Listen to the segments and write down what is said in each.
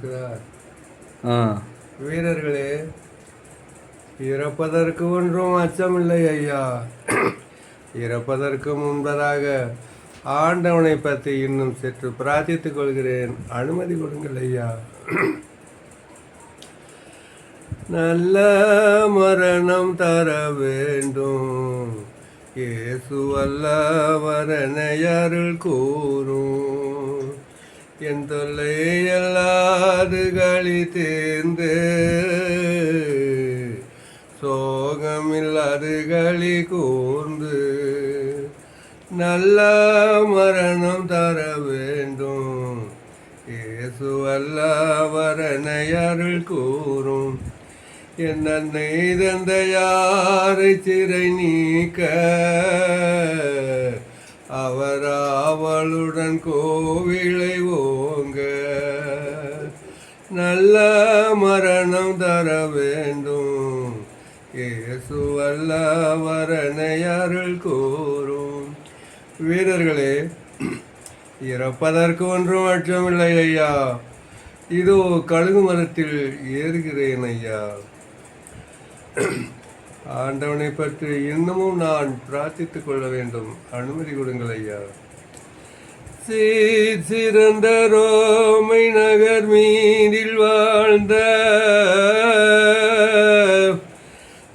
இருக்கிறார். வீரர்களே இறப்பதற்கு ஒன்றும் அச்சமில்லை ஐயா. இறப்பதற்கு முன்பதாக ஆண்டவனை பற்றி இன்னும் சற்று பிரார்த்தித்துக் கொள்கிறேன். அனுமதி கொடுங்கள் ஐயா. நல்ல மரணம் தர வேண்டும். இயேசு அருள் கூறும். என் தொல்லையல்லாது களி தேர்ந்து சோகமில்லாது களி கூர்ந்து நல்ல மரணம் தர வேண்டும். இயேசு அல்ல வரனை அருள் கூறும். என் அன்னை தந்த யாரை சிறை நீக்க அவர் அவளுடன் கோவிலை நல்ல மரணம் தர வேண்டும். இயேசு வல்லவரனை அருள் கூறும். வீரர்களே இறப்பதற்கு ஒன்றும் அச்சமில்லை ஐயா. இதோ கழுகு மரத்தில் ஏறுகிறேன் ஐயா. ஆண்டவனை பற்றி இன்னமும் நான் பிரார்த்தித்துக் கொள்ள வேண்டும். அனுமதி கொடுங்கள் ஐயா. சிறந்த ரோமை நகர் மீதில் வாழ்ந்த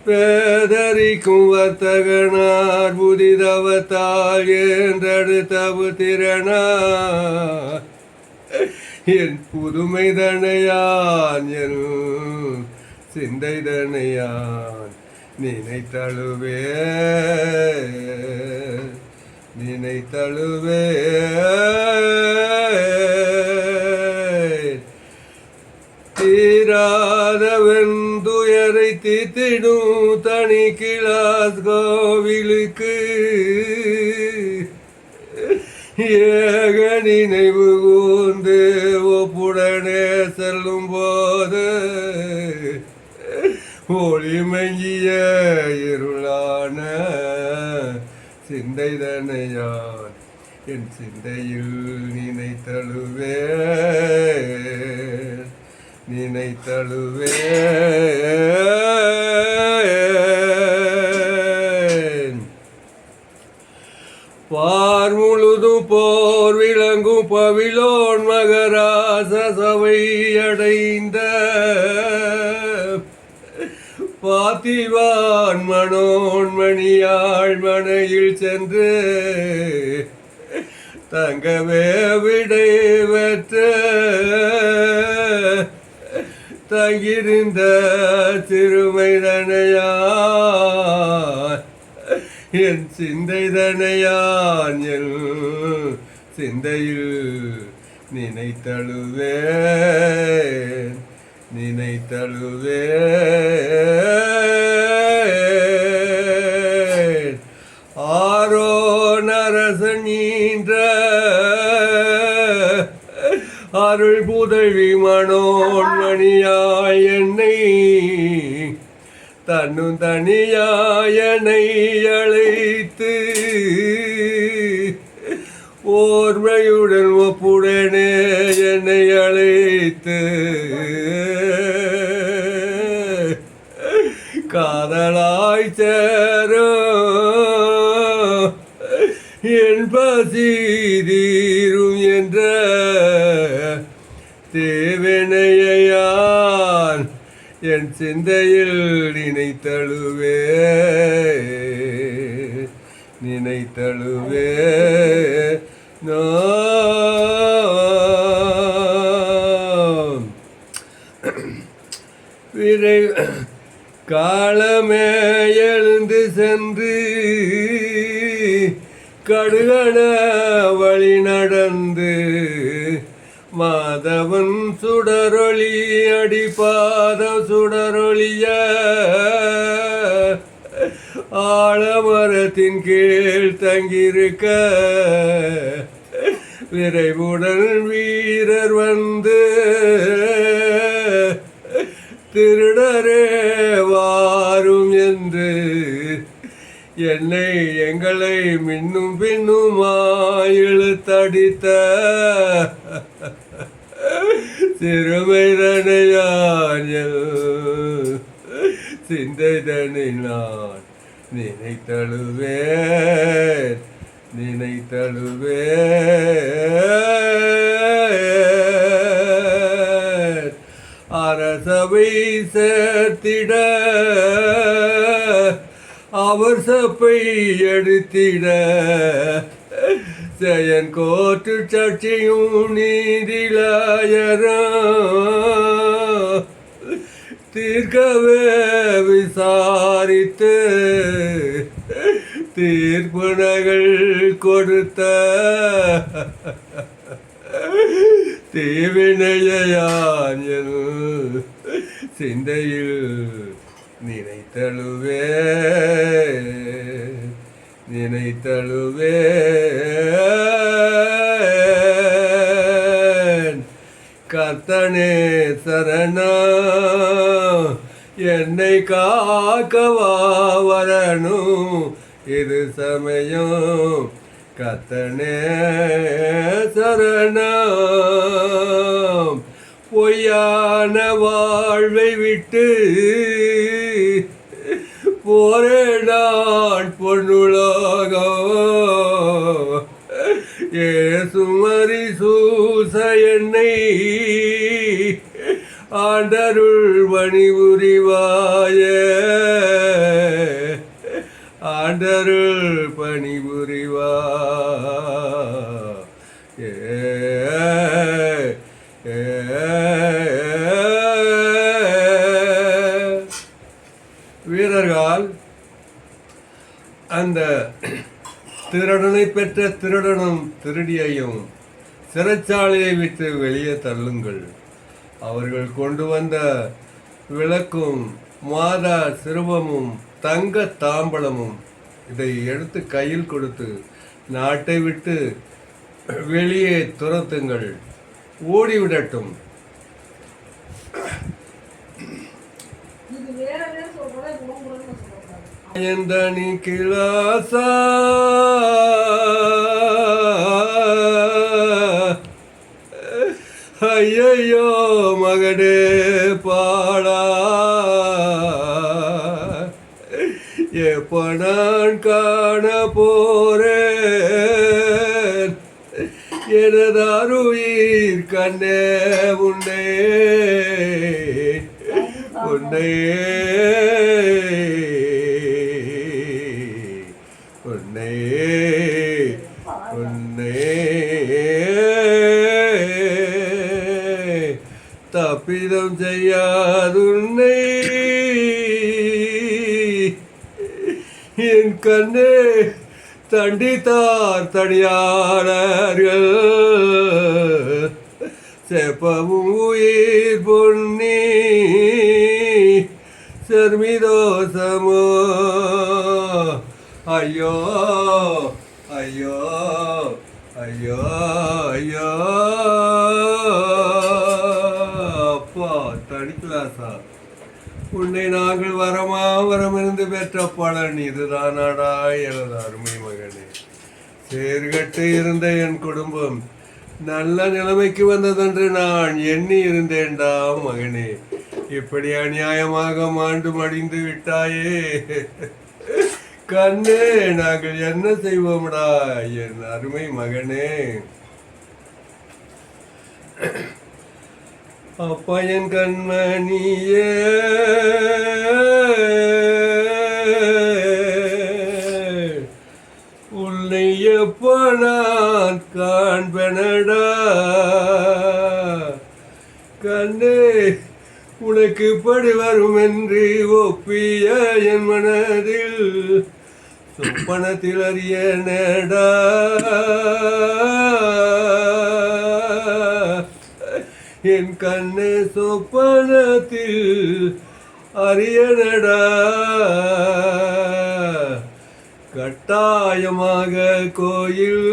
பேதரிக்கும் வர்த்தகனார் புதிதவத்தால் என்றெடுத்த புத்திரனார் என் புதுமை தனையான் என் சிந்தை தனையான் நினைத்தழுவே. நினைத்தழுவே தீராதவன் துயரை தீத்திடும் தனி கிளாஸ் கோவிலுக்கு. ஏக நினைவு கூந்து ஒப்புடனே செல்லும் போது ஒளிமங்கிய இருளான சிந்தை தனையான் என் சிந்தையில் நினைத்தழுவே நினைத்தழுவே. ஆரோ நரசனீன்ற அருள் புதவி மனோன்மணியாய் என்னை தன்னும் தனியாயனை அழைத்து ஓர்மையுடன் ஒப்புடனே என்னை அழைத்து காதலாய் சேரோ என் பசி தீரும் என்ற தேவனையான் என் சிந்தையில் நினைத்தழுவே. நினைத்தழுவே. நான் விரை காலமே எழுந்து சென்று கடுகட வழி நடந்து மாதவன் சுடரொளி அடிபாத சுடரொளிய ஆழமரத்தின் கீழ் தங்கியிருக்க விரைவுடன் வீரர் வந்து திருடரே வாரும் என்று என்னை எங்களை மின்னும் பின்னுமாய் இழுத்தடித்த சிறுமைதனையான் சிந்தைதனை நான் நினைத்தழுவேன் நினைத்தழுவேன் அரசவை சேர்த்திட அவர் சப்பை எடுத்திட. செயன் கோட்டு சர்ச்சையும் நீதிலாயரும். தீர்க்கவே விசாரித்து தீர்ப்புணகள் கொடுத்த. தீவினையான் சிந்தையில் நினைத்தழுவே நினைத்தழுவே. கத்தனே சரணா என்னை காக்கவா வரணும்? இது சமயம். கத்தனே சரணம் பொய்யான வாழ்வை விட்டு போரே நான் பொன்னுலகம் ஏசுமரி சூச என்னை ஆண்டருள் பணிபுரிவாய. ஆண்டருள் பணிபுரிவா ஏ ஏ. வீரர்கள் அந்த திருடனை பெற்ற திருடனும் திருடியையும் சிறைச்சாலையை விட்டு வெளியே தள்ளுங்கள். அவர்கள் கொண்டு வந்த விளக்கும் மாதா சிறுவமும் தங்க தாம்பலமும் இதை எடுத்து கையில் கொடுத்து நாட்டை விட்டு வெளியே துரத்துங்கள். ஓடிவிடட்டும். எந்தனி கிளாசா? ஐயையோ மகடே பாடா. எப்பனான் காண போறேன்? எனதாருயிர் கண்ணே உன்னே. உன்னையே கண்ணே தண்டித்தார் தடியாளர்கள் செப்பமும் உயிர் பொன்னி சர்மிதோசமோ ஐயோ ஐயோ ஐயோ ஐயோ. அப்பா தடிக்கலாசா உன்னை நாங்கள் வரமா வரமிருந்து பெற்ற பலன் இதுதானாடா எனது அருமை மகனே. சேர்கட்டு இருந்த என் குடும்பம் நல்ல நிலைமைக்கு வந்ததென்று நான் எண்ணி இருந்தேன்டா மகனே. இப்படி அநியாயமாக மாண்டு மடிந்து விட்டாயே. கண்ணே நாங்கள் என்ன செய்வோம்டா என் அருமை மகனே. அப்பயன் கண்மணியே உன்னை எப்ப நான் காண்பனடா. கண்ணே உனக்கு படி வரும் என்று ஒப்பிய என் மனதில் சொப்பனத்தில் அறிய அறியனடா என் கண்ணே சொப்பனத்தில் அரியனடா. கட்டாயமாக கோயில்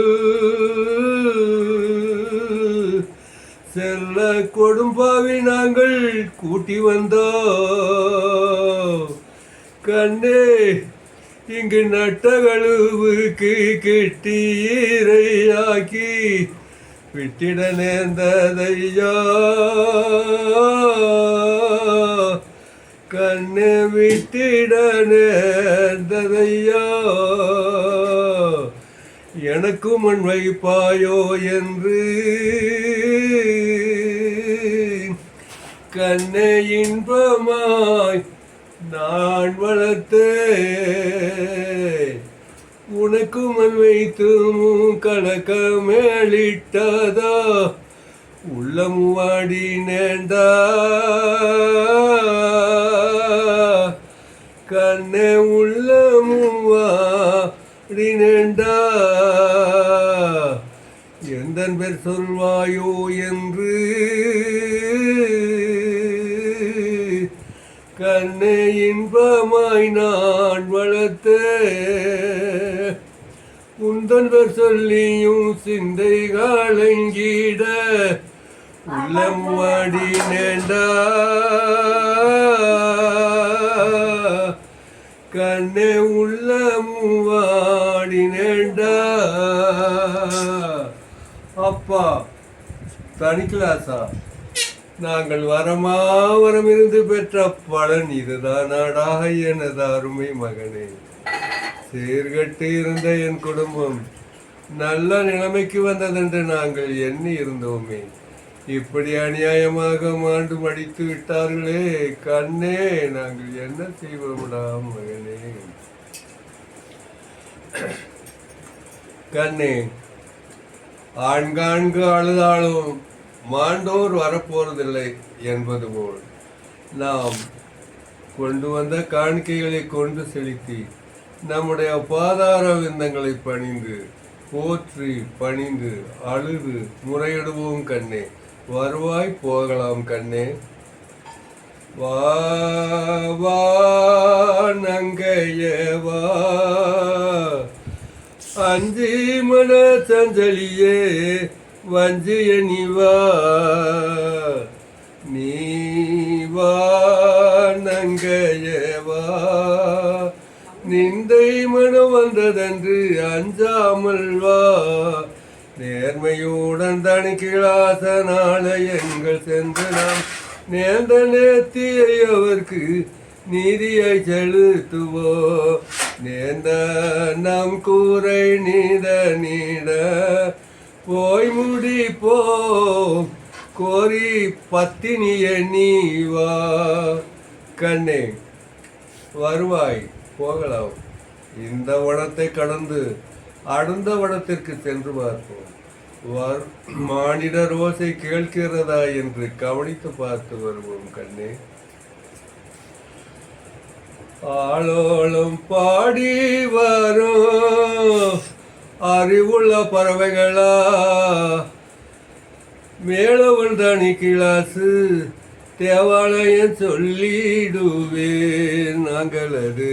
செல்ல கொடும்பாவி நாங்கள் கூட்டி வந்தோம். கண்ணே இங்கு நட்டகளுவுக்கு கெட்டி இறையாக்கி விட்டிட நேர்ந்ததையோ கண்ணு விட்டிட நேர்ந்ததையோ எனக்கும் மண் வைப்பாயோ என்று கண்ணை இன்பமாய் நான் வளர்த்தேன். உனக்கு மண் வைத்து கலக்க மேலிட்டதா உள்ளம் வாடி நேண்டா கண்ணே உள்ளமும் வாடி நேண்டா எந்த பேர் சொல்வாயோ என்று? கண்ணே இன்பமாய் நான் வளர்த்தேன். உந்தன்பர் சொல்லியும் சிந்தை காலங்கிட உள்ளம் வாடி நேண்டா. கண்ணே உள்ளம் வாடி நேண்டா. அப்பா தனிக்கலாசா நாங்கள் வரமாவரம் இருந்து பெற்ற பலன் இதுதானாடாக எனது அருமை மகனே. சீர்கட்டி இருந்த என் குடும்பம் நல்ல நிலைமைக்கு வந்ததென்று நாங்கள் எண்ணி இருந்தோமே இப்படி அநியாயமாக மாண்டு மடித்து விட்டார்களே கண்ணே நாங்கள் என்ன செய்வோம்டா மகனே. கண்ணே ஆண்காண்கு அழுதாலும் மாண்டோர் வரப்போறதில்லை என்பது போல். நாம் கொண்டு வந்த காணிக்கைகளை கொண்டு செலுத்தி நம்முடைய பாதார விந்தங்களை பணிந்து போற்றி பணிந்து அழுது முறையிடுவோம் கண்ணே. வருவாய் போகலாம் கண்ணே. வா வா வா. அஞ்சி மன சஞ்சலியே வஞ்சிய நிவா நீ வா நங்கையவா நிந்தை மனம் வந்ததன்று அஞ்சாமல் வா. நேர்மையுடன் தனி தணிக்கிழாச நாளையங்கள் சென்று நாம். நேர்ந்த நேர்த்தியை அவர்க்கு நீதியை செலுத்துவோ. நேர்ந்த நம் கூரை நீட நீட போய் முடிப்போம். கோரி பத்தினிய நீ வா. கண்ணே வருவாய். போகலாம். இந்த வனத்தை கடந்து அடுத்த வனத்திற்கு சென்று பார்ப்போம். வர் மானிட ரோசை கேட்கிறதா என்று கவனித்து பார்த்து வருவோம் கண்ணே. ஆளோளம் பாடி வரும் அறிவுள்ள பறவைகளா மேலவன் தனி கிளாசு தேவாலயம் சொல்லிடுவேன் நாங்கள் அது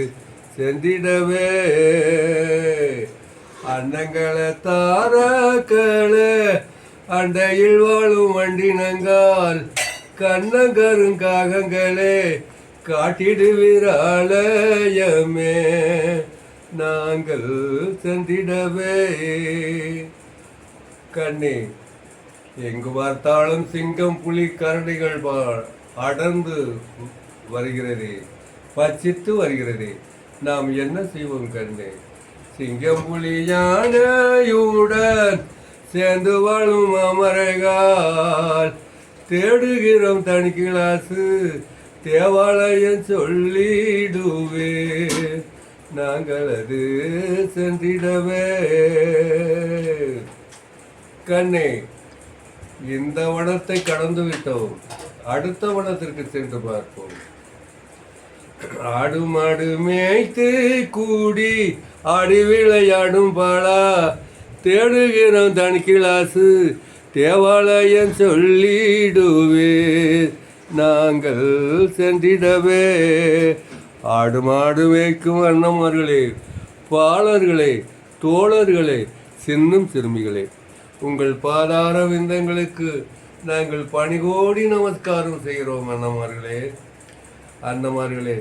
செந்திடவே. அன்னங்களை தாராக்களே அண்டையில் வாழும் வண்டினங்கால் கண்ணங்கருங்காகங்களே காட்டிடுவீராலயமே நாங்கள் சென்றிடவே கண்ணே எங்கு பார்த்தாலும் சிங்கம் புலி கரடிகள் பா- அடர்ந்து வருகிறது பச்சித்து வருகிறது. நாம் என்ன செய்வோம் கண்ணே? சிங்கம் புலியானையுடன் சேர்ந்து வாழும் அமரகால். தேடுகிறோம் தனி கிளாசு தேவாலயம் சொல்லிடுவே. நாங்கள் அது சென்றிடவே. கண்ணே இந்த வனத்தை கடந்து விட்டோம் அடுத்த வனத்திற்கு சென்று பார்ப்போம். ஆடு மாடு மேய்த்து கூடி ஆடி விளையாடும் பாலா. தேடுகிறோம் தனி கிளாசு தேவாலயம் சொல்லிடுவே. நாங்கள் சென்றிடவே. ஆடு மாடு மேய்க்கும் அண்ணமார்களே பாலர்களே தோழர்களே சின்னும் சிறுமிகளே உங்கள் பாதார விந்தங்களுக்கு நாங்கள் பணிகோடி நமஸ்காரம் செய்கிறோம் அண்ணமார்களே அண்ணமார்களே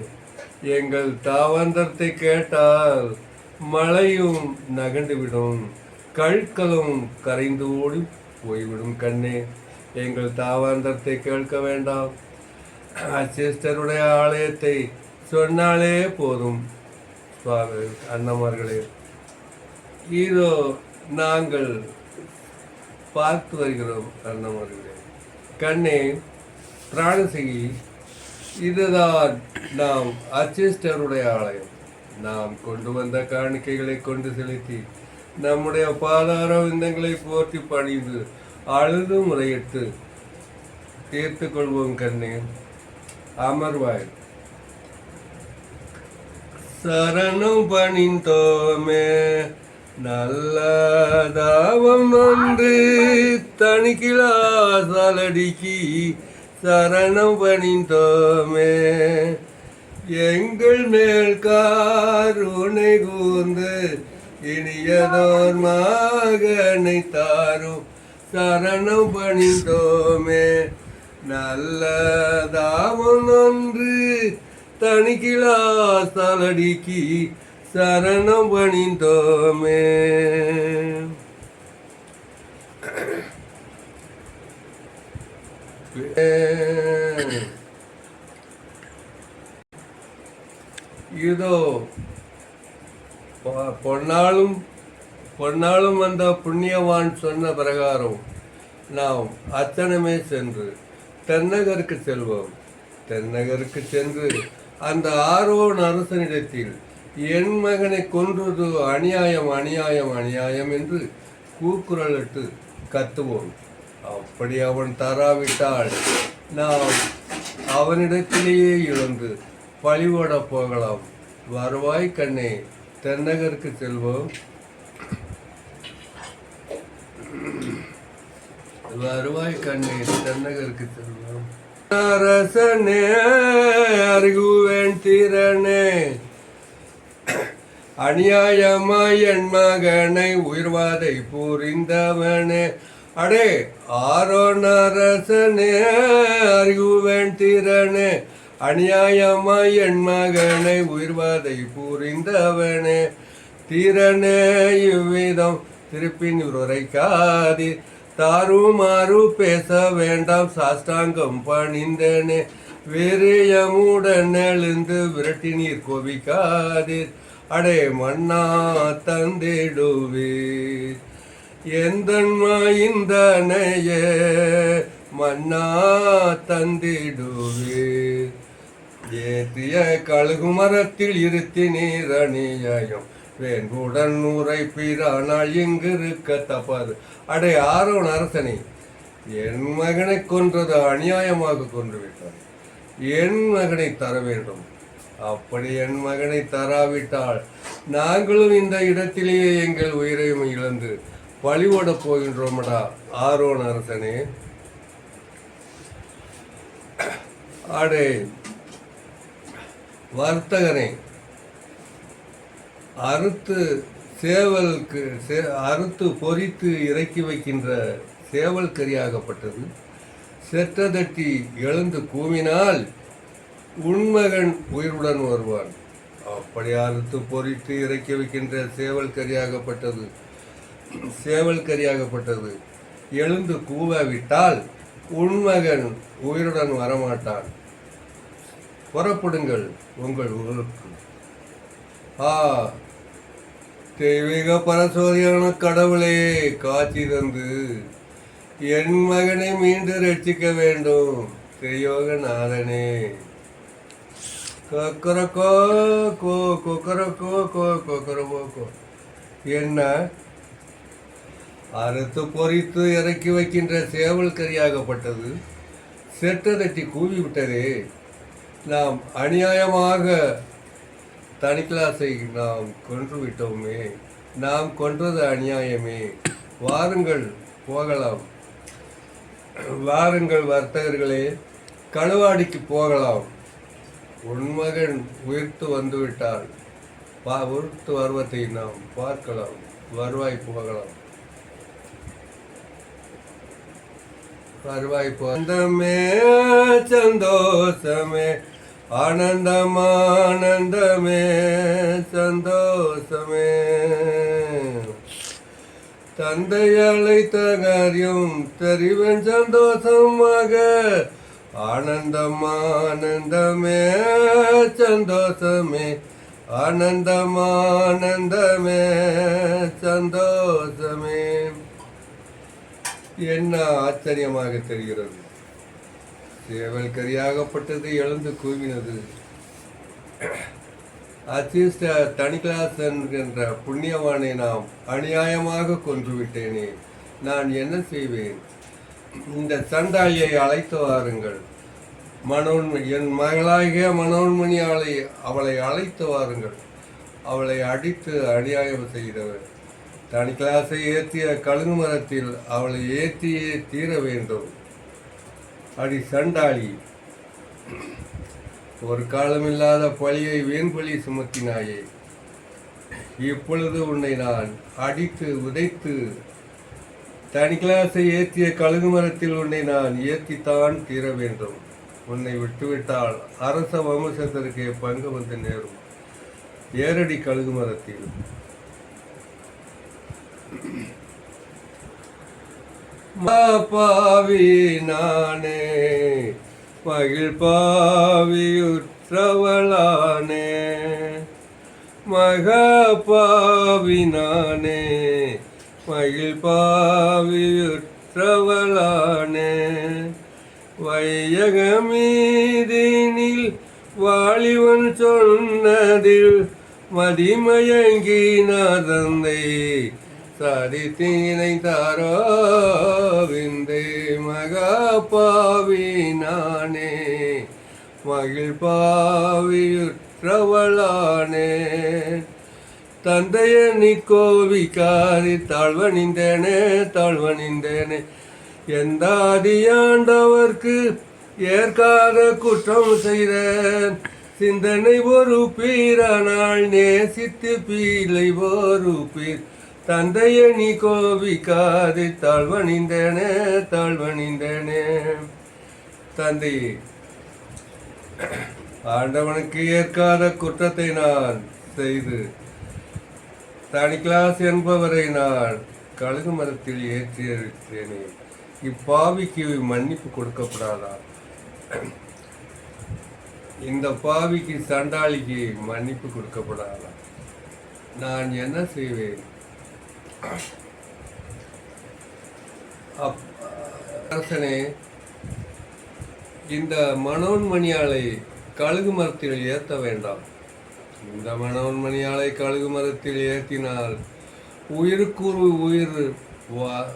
எங்கள் தாவந்தரத்தை கேட்டால் மழையும் நகண்டுவிடும் கழ்களும் கரைந்து ஓடி போய்விடும் கண்ணே. எங்கள் தாவாந்தரத்தை கேட்க வேண்டாம். அச்சிஸ்டருடைய ஆலயத்தை சொன்னாலே போதும் சுவாமி அண்ணமார்களே. இதோ நாங்கள் பார்த்து வருகிறோம் அண்ணமார்களே. கண்ணே பிராணசிகி இதுதான் நாம் அச்சிஸ்டருடைய ஆலயம். நாம் கொண்டு வந்த காணிக்கைகளை கொண்டு செலுத்தி நம்முடைய பாதார விந்தங்களை போற்றி பணிந்து அழுது முறையிட்டு தீர்த்து கொள்வோம் கண்ணே. அமர்வாய். சரணம் பணிந்தோமே. நல்ல தாவம் ஒன்று தணிக்கிலா சலடிக்கு சரணம் பணிந்தோமே. எங்கள் மேல் காருணை கூர்ந்து இனியதோர் மகனை தாரும். சரணம் பணிந்தோமே. நல்ல ஒன்று தணிக்கிலா சலடிக்கு சரணம் பணிந்தோமே. இதோ பொன்னாலும் பொன்னாலும் அந்த வந்த புண்ணியவான் சொன்ன பிரகாரம் நாம் அத்தனமே சென்று தென்னகருக்கு செல்வோம். தென்னகருக்கு சென்று அந்த ஆரோன் அரசனிடத்தில் என் மகனை கொன்றது அநியாயம் அநியாயம் அநியாயம் என்று கூக்குரலிட்டு கத்துவோம். அப்படி அவன் தராவிட்டால் நாம் அவனிடத்திலேயே இழந்து பழிபட போகலாம். வருவாய் கண்ணே தென்னகருக்கு செல்வோம். வருவாய் கண்ணே தென்னகருக்கு செல்வோம். அரசனே அருகுவேன் திறனே அநியாயமாய் என் மகனை உயிர்வாதை புரிந்தவனே. அடே ஆரோன் அரசனே அறிகுவேன் திறனே அநியாயமாய் என் மகனை உயிர்வாதை புரிந்தவனே. திறனே இவ்விதம் திருப்பின் உரைக்காதி தாறுமாறு பேச வேண்டாம் சாஷ்டாங்கம் பணிந்தனே. வீரியமுடன் எழுந்து விரட்டி நீர் கோவிக்காதீர் அடே மன்னா தந்திடுவீர். எந்தன்மாயிந்தனையே மன்னா தந்திடுவீர் ஏத்திய கழுகு மரத்தில் இருத்தி நீர் அநியாயம் வேண்டுடன் உரைப்பீரானால் இங்கிருக்க தப்பாது. அடே ஆரோன் அரசனே என் மகனை கொன்றது அநியாயமாக கொன்று விட்டார் என் மகனை தர வேண்டும். அப்படி என் மகனை தராவிட்டால் நாங்களும் இந்த இடத்திலேயே எங்கள் உயிரையும் இழந்து பழிவோடப் போகின்றோமடா ஆரோன் அரசனே. ஆடே வர்த்தகனே அறுத்து சேவலுக்கு சே அறுத்து பொறித்து இறக்கி வைக்கின்ற சேவல் கரியாகப்பட்டது செற்றதட்டி எழுந்து கூவினால் உண்மகன் உயிருடன் வருவான். அப்படி அறுத்து பொறித்து இறக்கி வைக்கின்ற சேவல் கரியாகப்பட்டது சேவல் கரியாகப்பட்டது எழுந்து கூவாவிட்டால் உண்மகன் உயிருடன் வரமாட்டான் புறப்படுங்கள் உங்கள் ஊருக்கு ஆ தெய்வீக பரசோதியான கடவுளே காட்சி தந்து என் மகனை மீண்டும் ரட்சிக்க வேண்டும் தெய்யோக நாதனே கொக்கரக்கோ கோ கொக்கரக்கோ கோ கொக்கரக்கோ கோ என்ன அறுத்து பொறித்து இறக்கி வைக்கின்ற சேவல் கரியாகப்பட்டது. செட்டதட்டி கூவி விட்டதே நாம் அநியாயமாக தனிக்கிளாஸை நாம் கொன்று விட்டோமே நாம் கொன்றது அநியாயமே. வாருங்கள் போகலாம். வாருங்கள் வர்த்தகர்களே களுவாடிக்கு போகலாம். உன் மகன் உயிர்த்து வந்துவிட்டால் பா உயிர்த்து வருவதை நாம் பார்க்கலாம். வருவாய் போகலாம். வருவாய் போந்தமே சந்தோஷமே ஆனந்தமானந்தமே சந்தோஷமே. தந்தை அழைத்த காரியம் தெரிவன் சந்தோஷமாக ஆனந்தமானந்தமே சந்தோஷமே ஆனந்தமானந்தமே சந்தோஷமே. என்ன ஆச்சரியமாக தெரிகிறது? சேவல் கரியாகப்பட்டது எழுந்து கூவினது. அசிஸ்ட தனிக்கிளாஸ் என்கின்ற புண்ணியவானை நாம் அநியாயமாக கொன்றுவிட்டேனே. நான் என்ன செய்வேன்? இந்த சண்டாளியை அழைத்து வாருங்கள். மனோன்மணி என் மகளாகிய மனோன்மணியாளை அவளை அழைத்து வாருங்கள். அவளை அடித்து அநியாயம் செய்தவர். தனி கிளாஸை ஏற்றிய கழுகு மரத்தில் அவளை ஏற்றியே தீர வேண்டும். அடி சண்டாளி. ஒரு காலமில்லாத பழியை வீண் சுமத்தினாயே. இப்பொழுது உன்னை நான் அடித்து உதைத்து தனி கிளாஸை ஏற்றிய கழுகு மரத்தில் உன்னை நான் ஏற்றித்தான் தீர வேண்டும். உன்னை விட்டுவிட்டால் அரச வம்சத்திற்கு பங்கு வந்து நேரும். ஏரடி கழுகு மரத்தில் பாவி நானே மகிழ் பாவியுற்றவளானே மக பாவி நானே மகிழ் பாவியுற்றவளானே வையகமீதினில் வாலிவன் சொன்னதில் மதிமயங்கி தந்தை சரித்தீனை தாரோவிந்தை மகாபாவி நானே மகிழ் பாவியுற்றவளானே தந்தைய நீ கோவிக்காரி தாழ்வணிந்தேனே தாழ்வணிந்தேனே. எந்த அதியாண்டவர்க்கு ஏற்காத குற்றம் செய்தேன்? சிந்தனை ஒரு பீரானால் நேசித்து பீலை ஒரு பீர் தந்தைய நீ கோபிக்காது. தாழ்வணிந்தனே தாழ்வணிந்தனே. தந்தையே ஆண்டவனுக்கு ஏற்காத குற்றத்தை நான் செய்து தனி கிளாஸ் என்பவரை நான் கழுகு மரத்தில் ஏற்றி இருக்கிறேனே இப்பாவிக்கு மன்னிப்பு கொடுக்கப்படாதா? இந்த பாவிக்கு சண்டாளிக்கு மன்னிப்பு கொடுக்கப்படாதா? நான் என்ன செய்வேன்? அப்- அரசனே இந்த மனோன்மணியாளை கழுகு மரத்தில் ஏற்ற வேண்டாம். இந்த மனோன்மணியாளை கழுகு மரத்தில் ஏற்றினால் உயிருக்குரு உயிர் வா-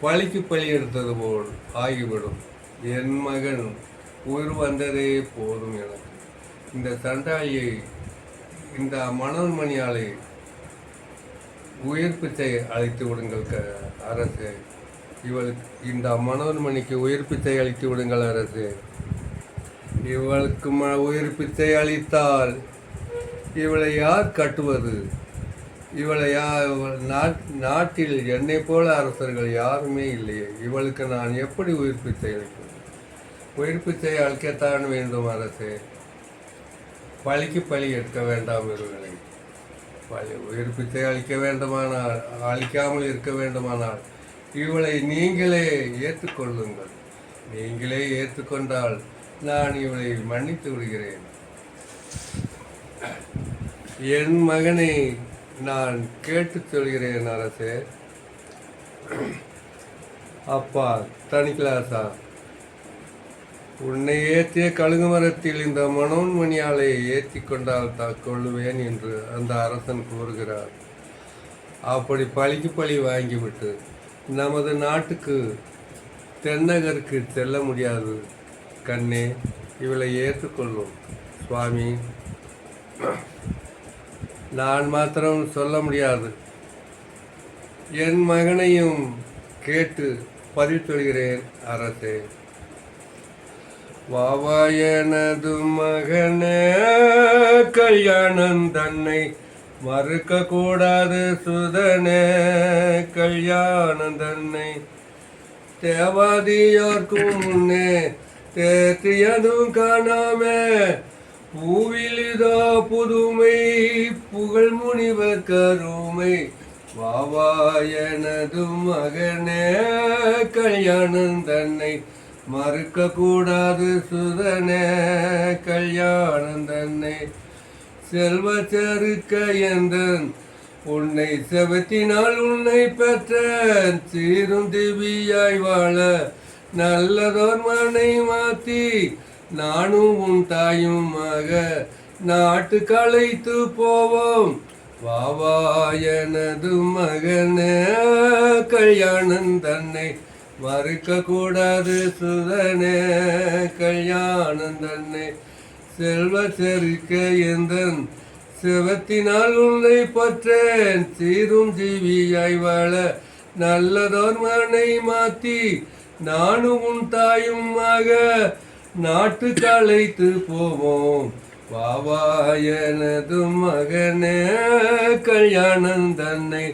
பழிக்கு பழி எடுத்தது போல் ஆகிவிடும். என் மகன் உயிர் வந்ததே போதும் எனக்கு. இந்த சண்டாளியை இந்த மனோன்மணியாளை உயிர் பிச்சை அழைத்து விடுங்கள் க அரசு. இவளுக்கு இந்த மனோன்மணிக்கு உயிர் பிச்சை அளித்து விடுங்கள் அரசு. இவளுக்கு ம உயிர் பிச்சை அளித்தால் இவளை யார் கட்டுவது? இவளை யா நாட் நாட்டில் என்னை போல அரசர்கள் யாருமே இல்லையே. இவளுக்கு நான் எப்படி உயிர் பிச்சை அளிப்பது உயிர் பிச்சை அளிக்கத்தான் வேண்டும் அரசு. பழிக்கு பழி எடுக்க வேண்டாம் இவர்களை. உயிர்ப்பித்தை உயிர் வேண்டுமானால் அழிக்காமல் இருக்க வேண்டுமானால் இவளை நீங்களே ஏற்றுக்கொள்ளுங்கள். நீங்களே ஏற்றுக்கொண்டால் நான் இவளை மன்னித்து விடுகிறேன். என் மகனை நான் கேட்டுச் சொல்கிறேன் அரசே. அப்பா தனி கிளாஸா உன்னை ஏற்றிய கழுகு மரத்தில் இந்த மனோன்மணியாலையை ஏற்றி கொண்டால் தா கொள்ளுவேன் என்று அந்த அரசன் கூறுகிறார். அப்படி பழிக்கு பழி வாங்கிவிட்டு நமது நாட்டுக்கு தென்னகருக்கு செல்ல முடியாது. கண்ணே இவளை ஏற்றுக்கொள்ளும் சுவாமி நான் மாத்திரம் சொல்ல முடியாது. என் மகனையும் கேட்டு பதிவு சொல்கிறேன் அரசே. வாவாயனது மகனே கல்யாணம் தன்னை மறுக்க கூடாது சுதனே கல்யாணம் தன்னை தேவாதியார்க்கும் முன்னே தேற்றியதும் காணாம. பூவிலிதா புதுமை புகழ் முனிவர் கருமை. வாவாயனது மகனே கல்யாணம் தன்னை மறுக்க கூடாது சுதனே கல்யாணம் தன்னை செல்வ செருக்க என்றன். உன்னை செவத்தினால் உன்னை பெற்ற சீரும் திவியாய் வாழ நல்லதோர் மனை மாத்தி நானும் உன் தாயுமாக நாட்டு களைத்து போவோம். வாவா எனது மகனே கல்யாணம் தன்னை மறுக்க கூடாது சுதனே கல்யாணம் தன்னை செல்வ செருக்க எந்தன் செவத்தினால் உன்னை பற்றேன். சீரும் ஜீவியாய் வாழ நல்லதோர் மனை மாத்தி நானும் உன் தாயும் நாட்டு கலைத்து போவோம். வாவா எனது மகனே கல்யாணம் தன்னை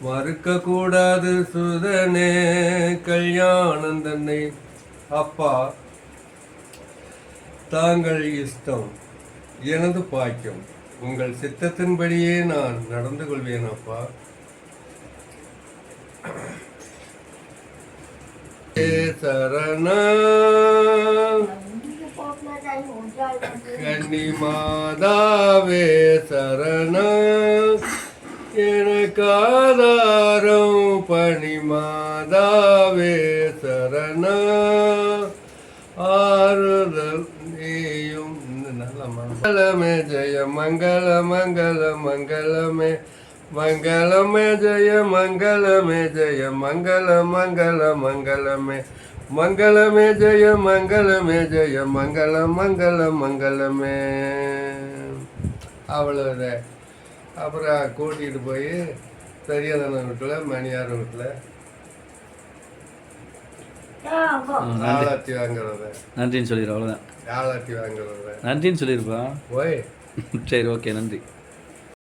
மறுக்க கூடாது சுதனே கல்யாணம் தன்னை. அப்பா தாங்கள் இஷ்டம். எனது பாக்கியம். உங்கள் சித்தத்தின்படியே நான் நடந்து கொள்வேன் அப்பா. சரணா. கன்னி மாதாவே சரணா. எனக்காதாரம் பணி மாதாவே சரணா. ஆறுதல் நீயும். மங்களமே ஜெய மங்கள மங்கள மங்களமே. மங்களமே ஜெய மங்களமே ஜெய மங்கள மங்கள மங்களமே. மங்களமே ஜெய மங்களமே ஜெய மங்கள மங்கள மங்களமே. அவ்வளோதான் அப்புறம் கூட்டிகிட்டு போய் பெரியதன வீட்டில் மணியார் வீட்டில். ஆளாத்தி வாங்குறத. நன்றின்னு சொல்லிடு அவ்வளோதான் ஆளாத்தி வாங்குறத. நன்றின்னு சொல்லியிருப்பா? போய் சரி ஓகே நன்றி.